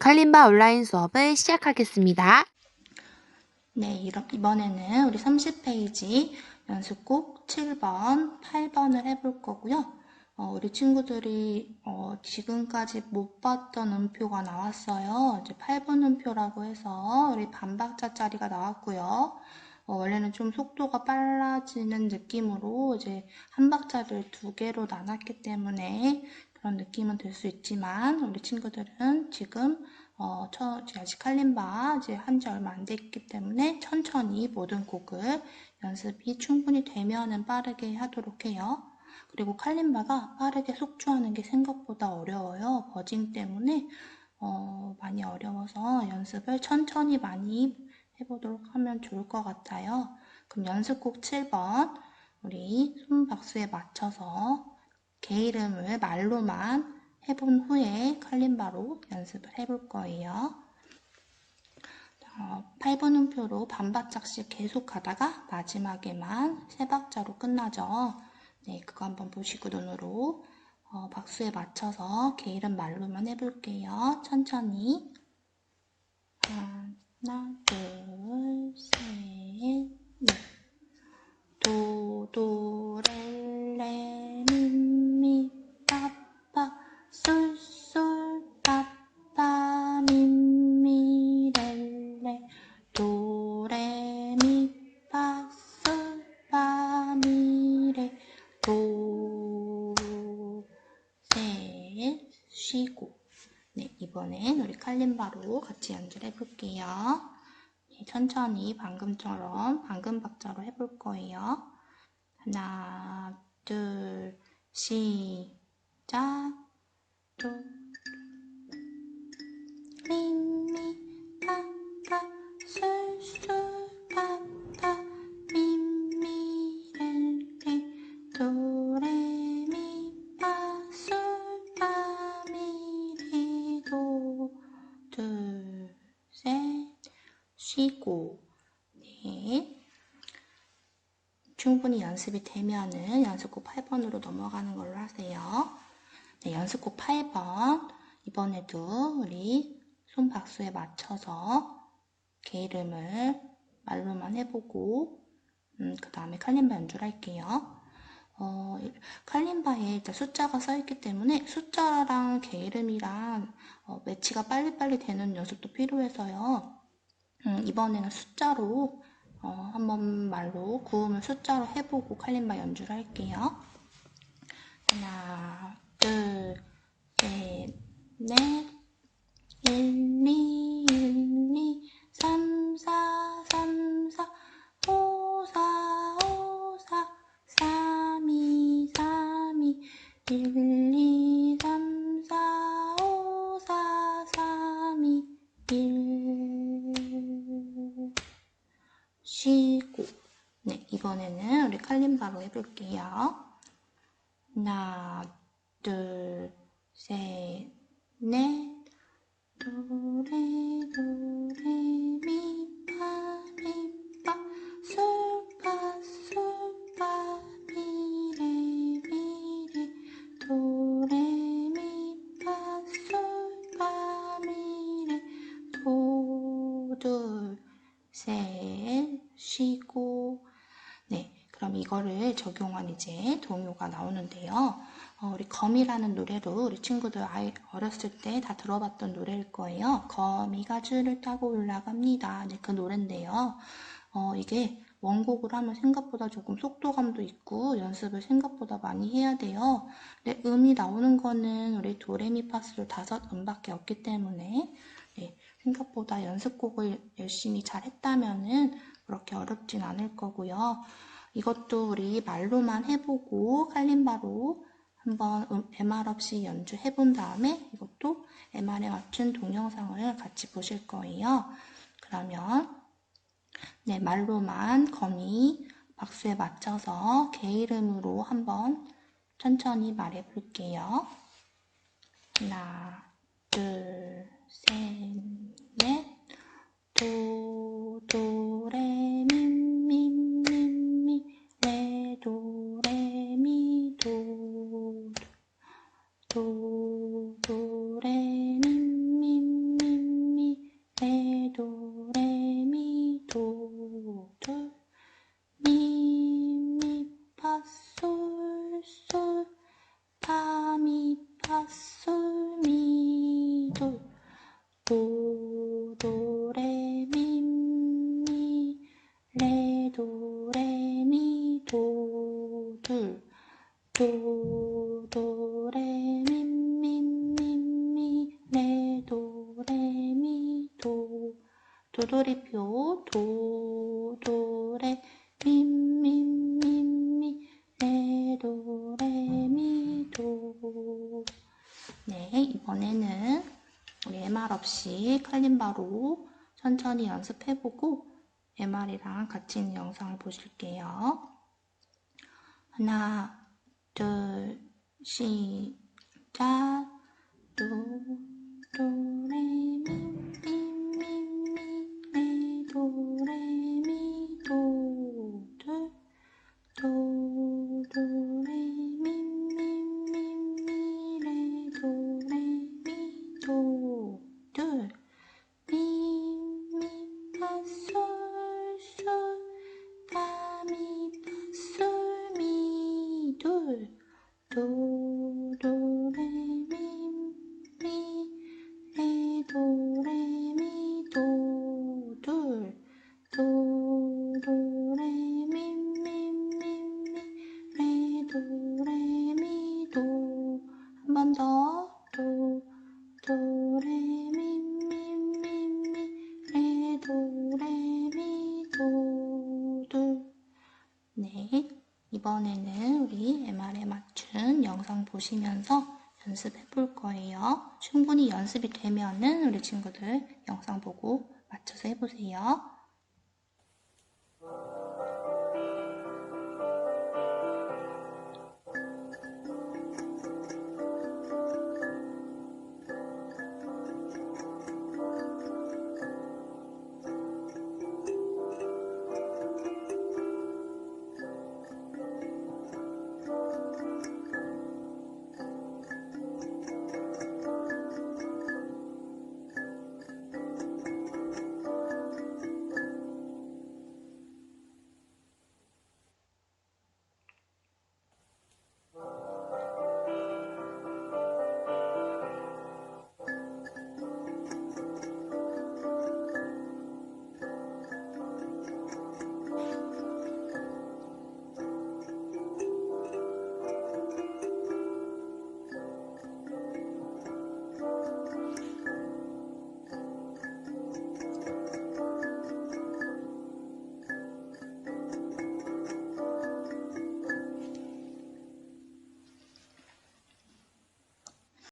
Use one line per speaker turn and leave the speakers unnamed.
칼림바 온라인 수업을 시작하겠습니다.
네, 이번에는 우리 30페이지 연습곡 7번, 8번을 해볼 거고요. 어, 우리 친구들이 어, 지금까지 못 봤던 음표가 나왔어요. 이제 8번 음표라고 해서 우리 반박자짜리가 나왔고요. 어, 원래는 좀 속도가 빨라지는 느낌으로 이제 한 박자를 두 개로 나눴기 때문에 그런 느낌은 들 수 있지만 우리 친구들은 지금 어, 저, 이제 아직 칼림바 이제 한지 얼마 안 됐기 때문에 천천히 모든 곡을 연습이 충분히 되면은 빠르게 하도록 해요. 그리고 칼림바가 빠르게 속주하는 게 생각보다 어려워요. 버징 때문에 어, 많이 어려워서 연습을 천천히 많이 해보도록 하면 좋을 것 같아요. 그럼 연습곡 7번 우리 손박수에 맞춰서 개 이름을 말로만 해본 후에 칼림바로 연습을 해볼 거예요. 어, 8번 음표로 반박자씩 계속 가다가 마지막에만 세 박자로 끝나죠. 네, 그거 한번 보시고 눈으로 어, 박수에 맞춰서 개 이름 말로만 해볼게요. 천천히. 하나, 둘, 칼림바로 같이 연주를 해볼게요. 네, 천천히 방금처럼 방금 박자로 해볼 거예요. 하나, 둘, 시작. 도, 미, 미, 파, 파, 솔, 쉬고, 네. 충분히 연습이 되면은 연습곡 8번으로 넘어가는 걸로 하세요. 네, 연습곡 8번. 이번에도 우리 손박수에 맞춰서 개 이름을 말로만 해보고, 음, 그 다음에 칼림바 연주를 할게요. 어, 칼림바에 일단 숫자가 써있기 때문에 숫자랑 개 이름이랑 어, 매치가 빨리빨리 되는 연습도 필요해서요. 음, 이번에는 숫자로 어, 한번 말로 구음을 숫자로 해보고 칼림바 연주를 할게요. 하나, 둘, 셋, 넷, 1, 2, 1, 2, 3, 4, 3, 쉬고. 네, 이번에는 우리 칼림바로 해볼게요. 하나, 둘, 셋, 넷. 도레, 도레, 미, 파, 미, 그럼 이거를 적용한 이제 동요가 나오는데요. 어, 우리 검이라는 노래로 우리 친구들 아이 어렸을 때 다 들어봤던 노래일 거예요. 거미가 줄을 타고 올라갑니다. 네, 그 노래인데요. 어, 이게 원곡을 하면 생각보다 조금 속도감도 있고 연습을 생각보다 많이 해야 돼요. 근데 음이 나오는 거는 우리 도레미파솔 다섯 음밖에 없기 때문에 네, 생각보다 연습곡을 열심히 잘 했다면은 그렇게 어렵진 않을 거고요. 이것도 우리 말로만 해보고 칼림바로 한번 음, MR 없이 연주해 본 다음에 이것도 MR에 맞춘 동영상을 같이 보실 거예요. 그러면 네, 말로만 거미 박수에 맞춰서 개 이름으로 한번 천천히 말해 볼게요. 하나, 둘, 셋, 넷. 도, 도, 레, 미, 미, 둘. 도, 도, 레, 미, 미, 미, 미, 레, 도, 레, 미, 도. 도돌이표, 도, 도, 레, 미, 미, 미, 미, 레, 도, 레, 미, 도. 네, 이번에는 우리 MR 없이 칼림바로 천천히 연습해보고 MR이랑 같이 있는 영상을 보실게요. 하나, 둘, 시작. 도, 도, 레, 미, 미, 미, 도, 도, 레, 미, 미, 레, 도, 레, 미, 도, 둘. 도, 도, 레, 미, 미, 미, 미, 레, 도, 레, 미, 도. 한 번 더. 도, 도, 레, 미, 미, 미, 미, 레, 도, 레, 미, 도, 둘. 네. 이번에는 우리 MR 영상 보시면서 연습해 볼 거예요. 충분히 연습이 되면은 우리 친구들 영상 보고 맞춰서 해보세요.